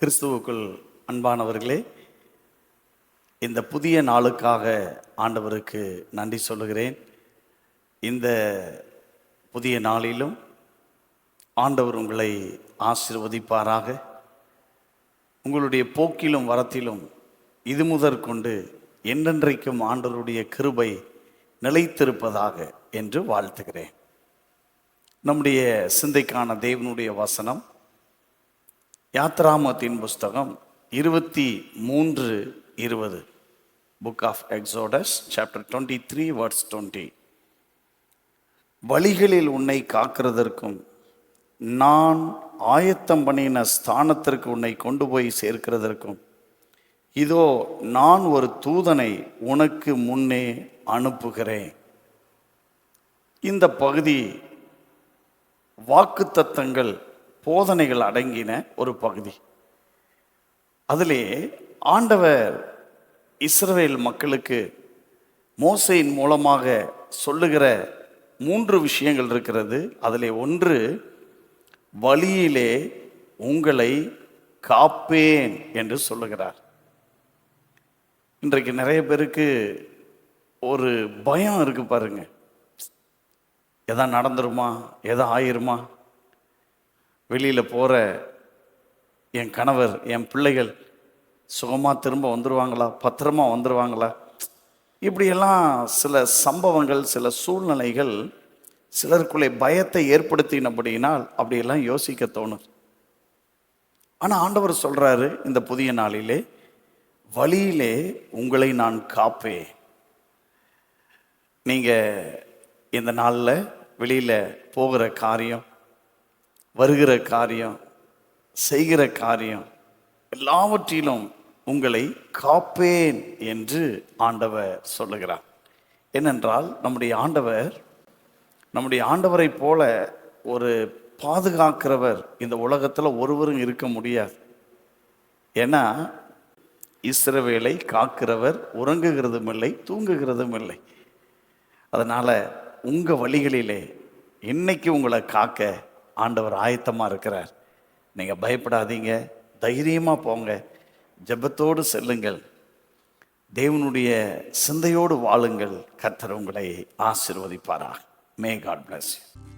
கிறிஸ்துவுக்குள் அன்பானவர்களே இந்த புதிய நாளுக்காக ஆண்டவருக்கு நன்றி சொல்லுகிறேன். இந்த புதிய நாளிலும் ஆண்டவர் உங்களை ஆசீர்வதிப்பாராக. உங்களுடைய போக்கிலும் வரத்திலும் இது முதற்கொண்டு என்றென்றைக்கும் ஆண்டவருடைய கிருபை நிலைத்திருப்பதாக என்று வாழ்த்துகிறேன். நம்முடைய சிந்தைக்கான தேவனுடைய வசனம் யாத்ராமத்தின் புஸ்தகம் இருபத்தி மூன்று இருபது. Book of Exodus chapter twenty three words twenty வழிகளில் உன்னை காக்கிறதற்கும் நான் ஆயத்தம் பண்ணின ஸ்தானத்திற்கு உன்னை கொண்டு போய் சேர்க்கிறதற்கும் இதோ நான் ஒரு தூதனை உனக்கு முன்னே அனுப்புகிறேன். இந்த பகுதி வாக்குத்தத்தங்கள் போதனைகள் அடங்கின ஒரு பகுதி. அதிலே ஆண்டவர் இஸ்ரவேல் மக்களுக்கு மோசையின் மூலமாக சொல்லுகிற மூன்று விஷயங்கள் இருக்கிறது. அதில் ஒன்று வழியிலே உங்களை காப்பேன் என்று சொல்லுகிறார். இன்றைக்கு நிறைய பேருக்கு ஒரு பயம் இருக்கு பாருங்க. எதா நடந்துருமா? எதா ஆயிருமா? வெளியில் போகிற என் கணவர் என் பிள்ளைகள் சுகமாக திரும்ப வந்துடுவாங்களா பத்திரமா வந்துடுவாங்களா இப்படியெல்லாம் சில சம்பவங்கள் சில சூழ்நிலைகள் சிலருக்குள்ளே பயத்தை ஏற்படுத்தினபடியினால் அப்படியெல்லாம் யோசிக்க தோணும். ஆனால் ஆண்டவர் சொல்கிறாரு இந்த புதிய நாளிலே வழியிலே உங்களை நான் காப்பேன். நீங்கள் இந்த நாளில் வெளியில் போகிற காரியம் வருகிற காரியம் செய்கிற காரியம் எல்லாவற்றிலும் உங்களை காப்பேன் என்று ஆண்டவர் சொல்லுகிறார். ஏனென்றால் நம்முடைய ஆண்டவர் நம்முடைய ஆண்டவரை போல ஒரு பாதுகாக்கிறவர் இந்த உலகத்தில் ஒருவரும் இருக்க முடியாது. ஏன்னா இஸ்ரவேலை காக்கிறவர் உறங்குகிறதும் இல்லை தூங்குகிறதும் இல்லை. அதனால் உங்கள் வழிகளிலே இன்னைக்கு உங்களை காக்க ஆண்டவர் ஆயத்தமாக இருக்கிறார். நீங்கள் பயப்படாதீங்க. தைரியமாக போங்க. ஜெபத்தோடு செல்லுங்கள். தேவனுடைய சிந்தையோடு வாழுங்கள். கர்த்தர் உங்களை ஆசிர்வதிப்பாராக. மே காட் பிளஸ் யூ